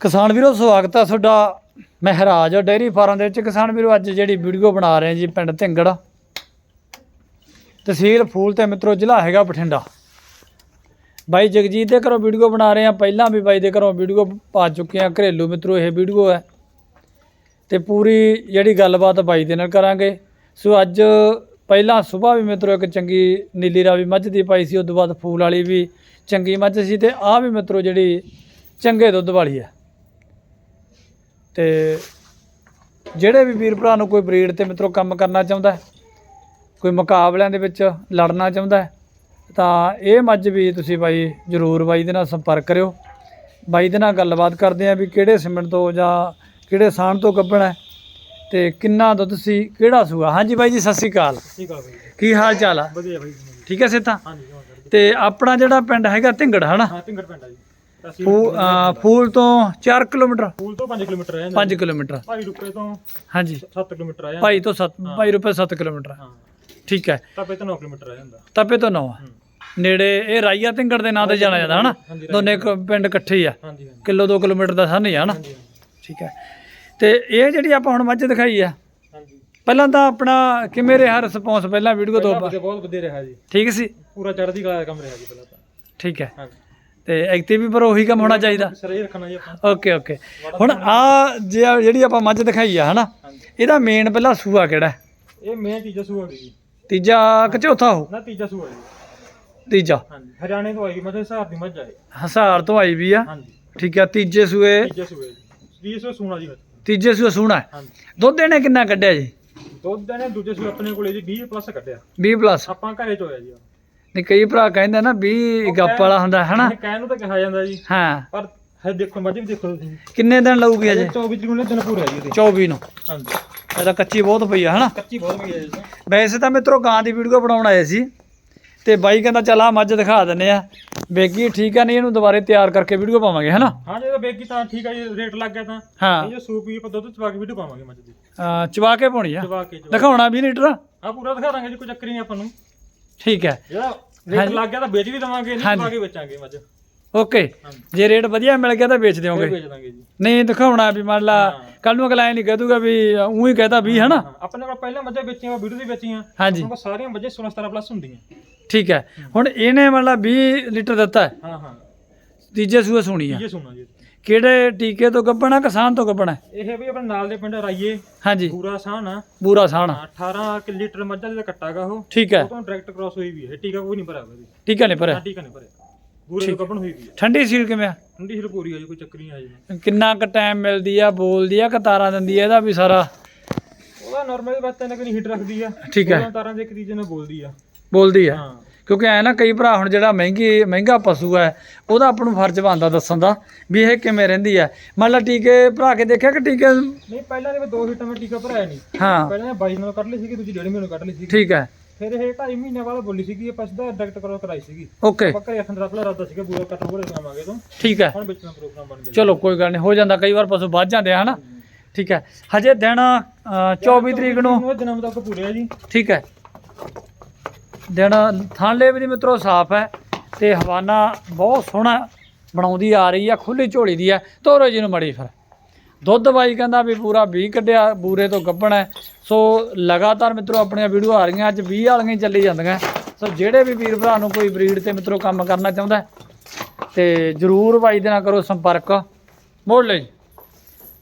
ਕਿਸਾਨ ਵੀਰੋ, ਸਵਾਗਤ ਹੈ ਤੁਹਾਡਾ। ਮਹਿਰਾਜ ਡੇਅਰੀ ਫਾਰਮ ਦੇ ਵਿੱਚ। ਕਿਸਾਨ ਵੀਰੋ, ਅੱਜ ਜਿਹੜੀ ਵੀਡੀਓ ਬਣਾ ਰਹੇ ਜੀ ਪਿੰਡ ਢਿੰਗੜ। ਤਹਿਸੀਲ ਫੂਲ ਤੇ ਮਿੱਤਰੋ, ਜ਼ਿਲ੍ਹਾ ਹੈਗਾ ਬਠਿੰਡਾ। ਬਾਈ ਜਗਜੀਤ ਦੇ ਘਰੋਂ ਵੀਡੀਓ ਬਣਾ ਰਹੇ ਹਾਂ ਪਹਿਲਾਂ ਵੀ ਬਾਈ ਦੇ ਘਰੋਂ ਵੀਡੀਓ ਪਾ ਚੁੱਕੇ ਹਾਂ ਘਰੇਲੂ ਮਿੱਤਰੋ, ਇਹ ਵੀਡੀਓ ਹੈ। ਤੇ ਪੂਰੀ ਜਿਹੜੀ ਗੱਲਬਾਤ ਬਾਈ ਦੇ ਨਾਲ ਕਰਾਂਗੇ। ਸੋ ਅੱਜ ਪਹਿਲਾਂ ਸਵੇਰ ਵੀ ਮਿੱਤਰੋ, ਇੱਕ ਚੰਗੀ ਨੀਲੀ ਰਾਵੀ ਮੱਝ ਦੀ ਪਾਈ ਸੀ। ਉਸ ਤੋਂ ਬਾਅਦ ਫੂਲ ਵਾਲੀ ਵੀ ਚੰਗੀ ਮੱਝ ਸੀ। ਤੇ ਆਹ ਵੀ ਮਿੱਤਰੋ, ਜਿਹੜੀ ਚੰਗੇ ਦੁੱਧ ਵਾਲੀ ਹੈ। ਤੇ ਜਿਹੜੇ ਵੀ ਵੀਰ ਭਰਾ ਨੂੰ ਕੋਈ ਬਰੀਡ ਤੇ ਮਿੱਤਰੋ ਕੰਮ ਕਰਨਾ ਚਾਹੁੰਦਾ ਹੈ ਕੋਈ ਮੁਕਾਬਲਿਆਂ ਦੇ ਵਿੱਚ ਲੜਨਾ ਚਾਹੁੰਦਾ ਹੈ ਤਾਂ ਇਹ ਮੱਝ ਵੀ ਤੁਸੀਂ ਬਾਈ ਜਰੂਰ ਬਾਈ ਦੇ ਨਾਲ ਸੰਪਰਕ ਕਰਿਓ। ਬਾਈ ਦੇ ਨਾਲ ਗੱਲਬਾਤ ਕਰਦੇ ਆ ਵੀ ਕਿਹੜੇ ਸਿਮਣ ਤੋਂ ਜਾਂ ਕਿਹੜੇ ਸਾਣ ਤੋਂ ਕੱਢਣਾ ਤੇ ਕਿੰਨਾ ਦੁੱਧ ਸੀ ਕਿਹੜਾ ਸੂਆ? ਹਾਂਜੀ ਬਾਈ ਜੀ ਸਤਿ ਸ਼੍ਰੀ ਅਕਾਲ। ਬਾਈ ਕੀ ਹਾਲ ਚਾਲ ਆ? ਵਧੀਆ ਬਾਈ ਠੀਕ ਹੈ ਸੇਤਾ ਹਾਂਜੀ ਤੇ ਆਪਣਾ ਜਿਹੜਾ ਪਿੰਡ ਹੈਗਾ ਢਿੰਗੜ ਹਨਾ? ਹਾਂ ਤਿੰਗੜ ਪਿੰਡ ਆ ਜੀ। ਫੂ- ਅਹ ਫੂਲ ਤੋਂ 4 ਕਿਲੋਮੀਟਰ। ਫੂਲ ਤੋਂ 5 ਕਿਲੋਮੀਟਰ ਆ ਜਾਂਦਾ 5 ਕਿਲੋਮੀਟਰ। ਭਾਈ ਰੁਪਏ ਤੋਂ ਹਾਂਜੀ। 7 ਕਿਲੋਮੀਟਰ ਆ ਜਾਂਦਾ ਭਾਈ ਤੋਂ 7 ਭਾਈ ਰੁਪਏ 7 ਕਿਲੋਮੀਟਰ। ਹਾਂ। ਠੀਕ ਹੈ। ਤਾਂ ਤੋਂ 9 ਕਿਲੋਮੀਟਰ ਆ ਜਾਂਦਾ। ਤਪੇ ਤੋਂ 9 ਹੂੰ। ਨੇੜੇ ਇਹ ਰਾਈਆ ਢਿੰਗੜ ਦੇ ਨਾਂ ਤੇ ਜਾਣਾ ਜਾਂਦਾ ਹਨਾ? ਹਾਂਜੀ ਦੋਨੇ ਇੱਕ ਪਿੰਡ ਇਕੱਠੇ ਹੀ ਆ। ਹਾਂਜੀ ਹਾਂਜੀ। ਕਿਲੋ 2 ਕਿਲੋਮੀਟਰ ਦਾ ਸਾਨੀ ਆ ਹਨਾ? ਹਾਂਜੀ ਠੀਕ ਹੈ। ਤੇ ਇਹ ਜਿਹੜੀ ਆਪਾਂ ਹੁਣ ਮੱਝ ਦਿਖਾਈ ਆ ਹਾਂਜੀ। ਪਹਿਲਾਂ ਤਾਂ ਆਪਣਾ ਕਿਵੇਂ ਰਿਹਾ ਰਿਸਪੌਂਸ? ਪਹਿਲਾਂ ਵੀਡੀਓ ਤੋਂ ਪਹਿਲਾਂ ਬਹੁਤ ਵਧੀਆ ਰਿਹਾ ਜੀ। ਠੀਕ ਸੀ? ਪੂਰਾ ਚੜ੍ਹਦੀ ਕਲਾ ਦਾ ਕੰਮ ਰਿਹਾ ਜੀ ਪਹਿਲਾਂ ਤਾਂ। ਠੀਕ ਹੈ। ਹਾਂਜੀ। ਤੇ ਐਕਟਿਵ ਪਰ ਉਹੀ ਕੰਮ ਹੋਣਾ ਚਾਹੀਦਾ। ਸਰੇ ਰੱਖਣਾ ਜੀ ਆਪਾਂ। Okay okay. ਹੁਣ ਆ ਜਿਹੜੀ ਆਪਾਂ ਮੱਝ ਦਿਖਾਈ ਆ ਹਨਾ? ਇਹਦਾ ਮੇਨ ਪਹਿਲਾਂ ਸੂਆ ਕਿਹੜਾ? ਇਹ ਮੇਨ ਤੀਜਾ ਸੂਆ ਜੀ। ਤੀਜਾ ਕਿ ਚੌਥਾ ਹੋ ਨਾ ਤੀਜਾ ਸੂਆ ਜੀ। ਤੀਜਾ। ਹਾਂਜੀ ਹਰਿਆਣੇ ਤੋਂ ਆਈ ਮਤਲਬ ਹਿਸਾਰ ਦੀ ਮੱਝ ਆਏ ਹਸਾਰ ਤੋਂ ਆਈ ਵੀ ਆ। ਹਾਂਜੀ। ਠੀਕ ਆ ਤੀਜੇ ਸੂਏ। ਤੀਜਾ ਸੂਆ ਜੀ। ਤੀਜੇ ਸੂਆ ਸੂਣਾ ਜੀ ਤੀਜੇ ਸੂਏ ਸੂਣਾ ਦੁੱਧ ਇਹਨੇ ਕਿੰਨਾ ਕੱਢਿਆ ਜੀ? ਦੁੱਧ ਨੇ ਦੂਜੇ ਸੂਆ ਆਪਣੇ ਕੋਲੇ ਜੀ 20 ਪਲੱਸ ਕੱਢਿਆ। 20 ਪਲੱਸ ਆਪਾਂ ਘਰੇ ਚ ਹੋਇਆ ਜੀ। ਨਹੀਂ ਕਈ ਭਰਾ ਕਹਿੰਦੇ ਨਾ 20 ਗੱਪ ਵਾਲਾ ਹੁੰਦਾ ਹੈ ਹਨਾ? ਇਹ ਕਹਿਣ ਨੂੰ ਤਾਂ ਕਿਹਾ ਜਾਂਦਾ ਜੀ। ਹਾਂ। ਪਰ ਹੈ ਦੇਖੋ ਮੱਝ ਵੀ ਦੇਖੋ ਤੁਸੀਂ। ਕਿੰਨੇ ਦਿਨ ਲਊਗੀ ਅਜੇ? 24 ਤਰੀਕ ਨੂੰ ਦਿਨ ਪੂਰਾ ਜੀ ਉਹਦੇ। 24 ਨੂੰ। ਹਾਂਜੀ। ਇਹ ਤਾਂ ਕੱਚੀ ਬਹੁਤ ਪਈ ਆ ਹਨਾ? ਕੱਚੀ ਬਹੁਤ ਵੀ ਹੈ ਜੀ ਵੈਸੇ ਤਾਂ ਮਿੱਤਰੋ ਗਾਂ ਦੀ ਵੀਡੀਓ ਬਣਾਉਣ ਆਏ ਸੀ ਤੇ ਬਾਈ ਕਹਿੰਦਾ ਚੱਲ ਆ ਮੱਝ ਦਿਖਾ ਦਿੰਨੇ ਆ। ਵੇਗੀ ਠੀਕ ਆ ਨਹੀਂ ਇਹਨੂੰ ਦੁਬਾਰੇ ਤਿਆਰ ਕਰਕੇ ਵੀਡੀਓ ਪਾਵਾਂਗੇ ਹਨਾ? ਹਾਂ ਜੇ ਤਾਂ ਬੇਗੀ ਤਾਂ ਠੀਕ ਹੈ ਜੀ ਰੇਟ ਲੱਗ ਗਿਆ ਤਾਂ। ਹਾਂ। ਇਹ ਜੋ ਸੂਪ ਵੀ ਆਪਾਂ ਦੁੱਧ ਚਵਾ ਕੇ ਵੀਡੀਓ ਪਾਵਾਂਗੇ ਮੱਝ ਦੀ। ਅਹ ਚਵਾ ਕੇ ਪਾਉਣੀ ਆ? ਦਿਖਾਉਣਾ 20 ਲੀਟਰ? ਆ ਪੂਰਾ ਦਿਖਾ ਦਾਂਗੇ ਜੀ ਕੋਈ ਚੱਕਰ ਹੀ ਨਹੀਂ ਆਪਾਂ ਨੂੰ। ਠੀਕ ਹੈ। ਰੇਟ ਲੱਗ ਗਿਆ ਤਾਂ ਵੇਚ ਵੀ ਦਵਾਂਗੇ ਨਹੀਂ ਹਾਂਜੀ। ਚਵਾ ਕੇ ਵੇਚਾਂਗੇ ਮੱਝ। ਓਕੇ ਹਾਂਜੀ ਜੇ ਰੇਟ ਵਧੀਆ ਮਿਲ ਗਿਆ ਤਾਂ ਵੇਚ ਫਿਰ ਦਿਓਗੇ ਵੇਚ ਦਾਂਗੇ ਜੀ। ਨਹੀਂ ਦਿਖਾਉਣਾ ਵੀ ਮੰਨ ਲਾ ਹਾਂ। ਕੱਲ ਨੂੰ ਅਗਲਾ ਇਹ ਨਹੀਂ ਕਹਿ ਦੂਗਾ ਵੀ ਉਹੀ ਹੀ ਕਹਤਾ 20 ਹਨਾ? ਹਾਂ, ਆਪਣੇ ਕੋਲ ਪਹਿਲਾਂ ਮੱਝਾਂ ਵੇਚੀਆਂ ਵੀਡੀਓ ਦੀ ਵੇਚੀਆਂ। ਹਾਂਜੀ। ਕੋਲ ਸਾਰੀਆਂ ਮੱਝਾਂ 16 17 ਪਲੱਸ ਹੁੰਦੀਆਂ। ਠੀਕ ਹੈ। ਹੁਣ ਇਹਨੇ ਮੰਨ ਲਾ 20 ਲੀਟਰ ਦਿੱਤਾ। ਹੈ ਹਾਂ। ਹਾਂ ਤੀਜੇ ਸੂਏ ਸੁਣੀ ਆ। ਇਹ ਸੁਣੋ ਜੀ। ਕਿਹੜੇ ਟੀਕੇ ਤੋਂ ਗੱਬਣਾ ਕਿਸਾਨ ਤੋਂ ਗੱਬਣਾ ਇਹ ਵੀ ਆਪਣੇ ਨਾਲ ਦੇ ਪਿੰਡ ਰਾਈਏ ਹਾਂਜੀ। ਪੂਰਾ ਸਾਨ ਆ। ਬੂਰਾ ਸਾਣ 18 ਕਿ ਲੀਟਰ ਮੱਝਾਂ ਦਾ ਕੱਟਾਗਾ ਉਹ। ਠੀਕ ਹੈ। ਉਹ ਤੋਂ ਡਾਇਰੈਕਟ ਕ੍ਰਾਸ ਹੋਈ ਵੀ ਹੈ। ਟੀਕਾ ਕੋਈ ਨਹੀਂ ਭਰਿਆ ਹੋਇਆ ਜੀ ਟੀਕਾ ਨਹੀਂ ਨਾ ਭਰਿਆ ਟੀਕਾ ਨਹੀਂ ਭਰਿਆ। ਪੂਰੇ ਤੋਂ ਹੋਈ ਵੀ ਹੈ। ਠੰਡੀ ਸੀਲ ਕਿਵੇਂ ਆ? ਠੰਡੀ ਹਿਲ ਪੂਰੀ ਆ ਜੀ ਕੋਈ ਚੱਕਰ ਨਹੀਂ ਆ ਜੀ। ਕਿੰਨਾ ਕੁ ਟਾਈਮ ਮਿਲਦੀ ਆ ਬੋਲਦੀ ਆ ਕਤਾਰਾਂ ਦਿੰਦੀ ਆ ਇਹਦਾ ਵੀ ਸਾਰਾ? ਉਹਦਾ ਨਾਰਮਲ ਬਾਤ ਤਾਂ ਕੋਈ ਹੀਟ ਰੱਖਦੀ ਆ। ਠੀਕ ਹੈ। ਉਹਨਾਂ ਤਾਰਾਂ ਦੇ ਇੱਕ ਤੀਜੇ ਨਾਲ ਬੋਲਦੀ ਆ। ਬੋਲਦੀ ਆ। ਹਾਂ। ਕਿਉਂਕਿ ਐ ਨਾ ਕਈ ਭਰਾ ਹੁਣ ਜਿਹੜਾ ਮਹਿੰਗੀ ਮਹਿੰਗਾ ਪਸ਼ੂ ਹੈ ਉਹਦਾ ਆਪਾਂ ਨੂੰ ਫਰਜ਼ ਬਣਦਾ ਦੱਸਣ ਦਾ ਵੀ ਇਹ ਕਿਵੇਂ ਰਹਿੰਦੀ ਹੈ। ਮੰਨ ਲਾ ਟੀਕੇ ਭਰਾ ਕੇ ਦੇਖਿਆ ਕਿ ਟੀਕੇ? ਨਹੀਂ ਪਹਿਲਾਂ ਦੇ ਦੋ ਹੀਟਾਂ ਮੈਂ ਟੀਕਾ ਭਰਾਇਆ ਨਹੀਂ। ਹਾਂ। ਪਹਿਲਾਂ 22 ਨਾਲ ਕੱਢ ਲਈ ਸੀਗੀ ਦੂਜੀ ਡੇਢ ਮਹੀਨੇ ਨੂੰ ਕੱਢ ਲਈ ਸੀਗੀ। ਠੀਕ ਹੈ। ਫਿਰ ਇਹ 2.5 ਮਹੀਨੇ ਬਾਅਦ ਬੋਲੀ ਸੀਗੀ ਇਹ ਪਛਦਾ ਡਾਇਰੈਕਟ ਕਰੋ ਕਰਾਈ ਸੀਗੀ। ਓਕੇ। ਬੱਕਰੇ ਅੱਖਾਂ ਦਾ ਆਪਣਾ ਰਾਦਾ ਸੀਗਾ ਪੂਰਾ ਕੱਟ ਬੋਲੇ ਆਵਾਂਗੇ ਤੋਂ ਠੀਕ ਹੈ। ਹੁਣ ਵੇਚਣਾ ਪ੍ਰੋਗਰਾਮ ਬਣ ਗਿਆ। ਚਲੋ ਕੋਈ ਗੱਲ ਨਹੀਂ ਹੋ ਜਾਂਦਾ ਕਈ ਵਾਰ ਪਸ਼ੂ ਵੱਧ ਜਾਂਦੇ ਆ ਹਨਾ? ਠੀਕ ਹੈ। ਹਜੇ ਦਿਨ ਅ, 24 ਤਰੀਕ ਨੂੰ ਜਨਮ ਤੱਕ ਪੂਰੇ ਆ ਜੀ। ਠੀਕ ਹੈ। ਦਿਨ ਥਾਂਲੇ ਵੀ ਦੀ ਮਿੱਤਰੋ ਸਾਫ਼ ਹੈ ਤੇ ਹਵਾਨਾ ਬਹੁਤ ਸੋਹਣਾ ਬਣਾਉਂਦੀ ਆ ਰਹੀ ਆ ਖੁੱਲੀ ਝੋਲੀ ਦੀ ਆ। ਤੋਰੋ ਜੀ ਨੂੰ ਮੜੀ ਫਿਰ। ਦੁੱਧ ਬਾਈ ਕਹਿੰਦਾ ਵੀ ਪੂਰਾ 20 ਕੱਢਿਆ ਬੂਰੇ ਤੋਂ ਗੱਭਣ ਹੈ। ਸੋ ਲਗਾਤਾਰ ਮਿੱਤਰੋ ਆਪਣੀਆਂ ਵੀਡੀਓ ਆ ਰਹੀਆਂ ਅੱਜ 20 ਵਾਲੀਆਂ ਚੱਲੀ ਜਾਂਦੀਆਂ। ਸੋ ਜਿਹੜੇ ਵੀ ਵੀਰ ਭਰਾ ਨੂੰ ਕੋਈ ਬਰੀਡ ਤੇ ਮਿੱਤਰੋ ਕੰਮ ਕਰਨਾ ਚਾਹੁੰਦਾ ਹੈ, ਤੇ ਜਰੂਰ ਬਾਈ ਦੇ ਨਾਲ ਕਰੋ ਸੰਪਰਕ। ਮੋੜ ਲਈ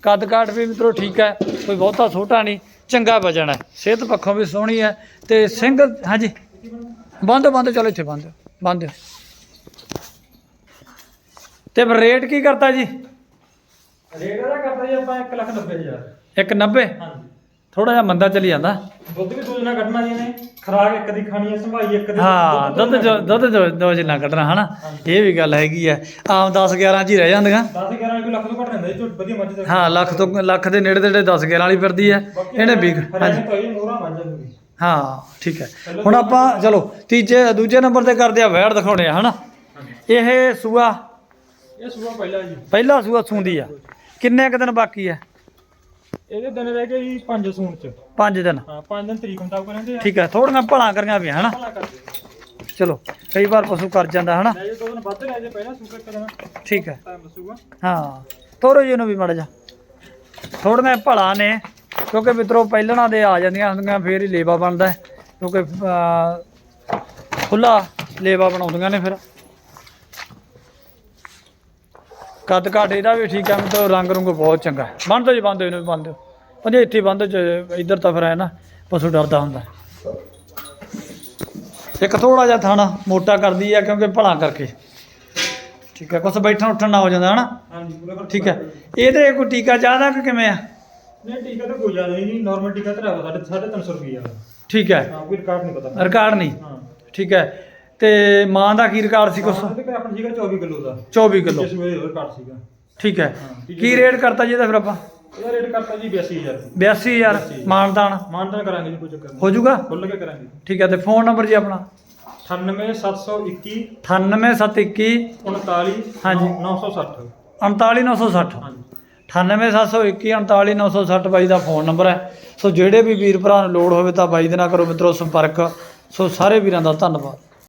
ਕੱਦ ਕਾਠ ਵੀ ਮਿੱਤਰੋ ਠੀਕ ਹੈ ਕੋਈ ਬਹੁਤਾ ਛੋਟਾ ਨਹੀਂ ਚੰਗਾ ਵਜਨ ਹੈ। ਸਿਹਤ ਪੱਖੋਂ ਵੀ ਸੋਹਣੀ ਹੈ ਤੇ ਸਿੰਘ ਹਾਂਜੀ। ਬੰਦ ਬੰਦ ਚਲੋ ਇੱਥੇ ਬੰਦ ਬੰਦ। ਤੇ ਫਿਰ ਰੇਟ ਕੀ ਕਰਤਾ ਜੀ? ਰੇਟ ਇਹਦਾ ਕਰਦੇ ਜੀ ਆਪਾਂ 1 ਲੱਖ 90 ਹਜ਼ਾਰ। 190 ਹਾਂਜੀ। ਥੋੜਾ ਜਿਹਾ ਮੰਦਾ ਚੱਲੀ ਜਾਂਦਾ। ਦੁੱਧ ਵੀ ਦੋ ਜਣਾ ਕੱਢਣਾ ਜੀ ਨੇ ਖਰਾਕ ਇੱਕ ਦੀ ਖਾਣੀ ਹੈ ਸੰਭਾਈ ਇੱਕ ਦੀ। ਹਾਂ ਦੁੱਧ ਦੁੱਧ ਦੋ ਜਿੰਨਾ ਕੱਢਣਾ ਹਨਾ? ਇਹ ਵੀ ਗੱਲ ਹੈਗੀ ਆ। ਆਮ 10 11 ਚ ਹੀ ਰਹਿ ਜਾਂਦੀਆਂ। 10 11 ਕੋਈ ਲੱਖ ਤੋਂ ਘੱਟ ਰਹਿੰਦਾ ਜੀ ਝੋਟ ਵਧੀਆ ਮੱਝ ਦਾ। ਹਾਂ ਲੱਖ ਤੋਂ ਲੱਖ ਦੇ ਨੇੜੇ ਤੇੜੇ 10 11 ਵਾਲੀ ਫਿਰਦੀ ਹੈ ਇਹਨੇ ਵੀ ਹਰਿਆਣੇ ਹਾਂ ਠੀਕ ਹੈ। ਹੁਣ ਆਪਾਂ ਚਲੋ ਤੀਜੇ ਦੂਜੇ ਨੰਬਰ ਤੇ ਕਰਦੇ ਆ ਵੈੜ ਦਿਖਾਉਣੇ ਆ ਹਨਾ? ਇਹ ਸੂਆ? ਇਹ ਸੂਆ ਪਹਿਲਾ ਜੀ। ਪਹਿਲਾ ਸੂਆ ਸੂੰਦੀ ਆ। ਕਿੰਨੇ ਕੁ ਦਿਨ ਬਾਕੀ ਆ? ਇਹਦੇ ਦਿਨ ਰਹਿ ਗਏ ਜੀ 5 ਸੂਣ ਚ। 5 ਦਿਨ। ਹਾਂ 5 ਦਿਨ ਤਰੀਕ ਮੁਤਾਬਕ ਰਹਿੰਦੇ ਆ। ਠੀਕ ਹੈ ਥੋੜੀਆਂ ਭਲਾਂ ਕਰੀਆਂ ਵੀ ਹਨਾ? ਚਲੋ ਕਈ ਵਾਰ ਪਸ਼ੂ ਕਰ ਜਾਂਦਾ ਹਨਾ? ਲੈ ਜੇ ਦੋ ਦਿਨ ਵੱਧ ਲੈ ਜੇ ਪਹਿਲਾਂ ਸੂਕਰ ਕਰਨਾ ਠੀਕ ਹੈ ਹਾਂ ਤੋਰੋ ਜੀ ਇਹਨੂੰ ਵੀ ਮੜ ਜਾ ਥੋੜੀਆਂ ਭਲਾ ਨੇ। ਕਿਉਂਕਿ ਮਿੱਤਰੋ ਪਹਿਲਣਾ ਦੇ ਆ ਜਾਂਦੀਆਂ ਹੁੰਦੀਆਂ ਫੇਰ ਹੀ ਲੇਵਾ ਬਣਦਾ ਕਿਉਂਕਿ ਖੁੱਲਾ ਲੇਵਾ ਬਣਾਉਂਦੀਆਂ ਨੇ ਫਿਰ। ਕੱਦ ਘਾਟ ਇਹਦਾ ਵੀ ਠੀਕ ਹੈ ਮਿੱਤਰੋ ਰੰਗ ਰੁੰਗ ਬਹੁਤ ਚੰਗਾ। ਬੰਨ ਦਿਓ ਜੀ ਬੰਨ ਦਿਓ ਇਹਨੂੰ ਵੀ ਬੰਨ ਦਿਓ। ਪੰਜੇ ਇੱਥੇ ਬੰਦ ਇੱਧਰ ਤਾਂ ਫਿਰ ਹੈ ਨਾ ਪਸ਼ੂ ਡਰਦਾ ਹੁੰਦਾ। ਇੱਕ ਥੋੜਾ ਜਿਹਾ ਥਾਣਾ ਮੋਟਾ ਕਰਦੀ ਆ ਕਿਉਂਕਿ ਭਲਾ ਕਰਕੇ। ਠੀਕ ਹੈ ਕੁਛ ਬੈਠਣ ਉੱਠਣ ਨਾ ਹੋ ਜਾਂਦਾ ਹਨਾ? ਹਾਂਜੀ ਪੂਰਾ ਠੀਕ ਹੈ। ਇਹਦੇ ਕੋਈ ਟੀਕਾ ਚਾਹਦਾ ਕਿ ਕਿਵੇਂ ਆ? ਨਹੀਂ ਟੀਕਾ ਤਾਂ ਕੋਈ ਜ਼ਿਆਦਾ ਨਹੀਂ ਨਾਰਮਲ ਟੀਕਾ ਤਾਂ ਹੈਗਾ ਸਾਢੇ ਸਾਢੇ ਤਿੰਨ ਸੌ ਰੁਪਈਆ ਠੀਕ ਹੈ। ਹਾਂ ਕੋਈ ਰਿਕਾਰਡ ਨਹੀਂ ਪਤਾ। ਰਿਕਾਰਡ ਨਹੀਂ? ਹਾਂ। ਠੀਕ ਹੈ। ਤੇ ਮਾਂ ਦਾ ਕੀ ਰਿਕਾਰਡ ਸੀ ਕੁਛ? ਉਹਦੇ ਕੋਲ ਆਪਣਾ ਸੀਗਾ 24 ਕਿਲੋ ਦਾ। 24 ਕਿਲੋ। ਜਿਸ ਵੇਲੇ ਉਹ ਰਿਕਾਰਡ ਸੀਗਾ। ਠੀਕ ਹੈ। ਹਾਂ, ਠੀਕ ਕੀ ਰੇਟ ਕਰਤਾ ਜੀ ਇਹਦਾ ਫਿਰ ਆਪਾਂ? ਇਹਦਾ ਰੇਟ ਕਰਤਾ ਜੀ 82000 82000 ਮਾਨਦਾਨ? ਮਾਨਤਨ ਕਰਾਂਗੇ ਜੀ ਕੋਈ ਚੱਕਰ ਨਹੀਂ। ਹੋ ਜਾਊਗਾ ਖੁੱਲ ਕੇ ਕਰਾਂਗੇ। ਠੀਕ ਹੈ ਤੇ ਫੋਨ ਨੰਬਰ ਜੀ ਆਪਣਾ? 98721 98721 39 ਹਾਂਜੀ। 960 39960 ਹਾਂਜੀ। 98721 39960 ਬਾਈ ਦਾ ਫੋਨ ਨੰਬਰ ਹੈ। ਸੋ ਜਿਹੜੇ ਵੀ ਵੀਰ ਭਰਾ ਨੂੰ ਲੋੜ ਹੋਵੇ ਤਾਂ ਬਾਈ ਦੇ ਨਾਲ ਕਰੋ ਮਿੱਤਰੋ ਸੰਪਰਕ। ਸੋ ਸਾਰੇ ਵੀਰਾਂ ਦਾ ਧੰਨਵਾਦ।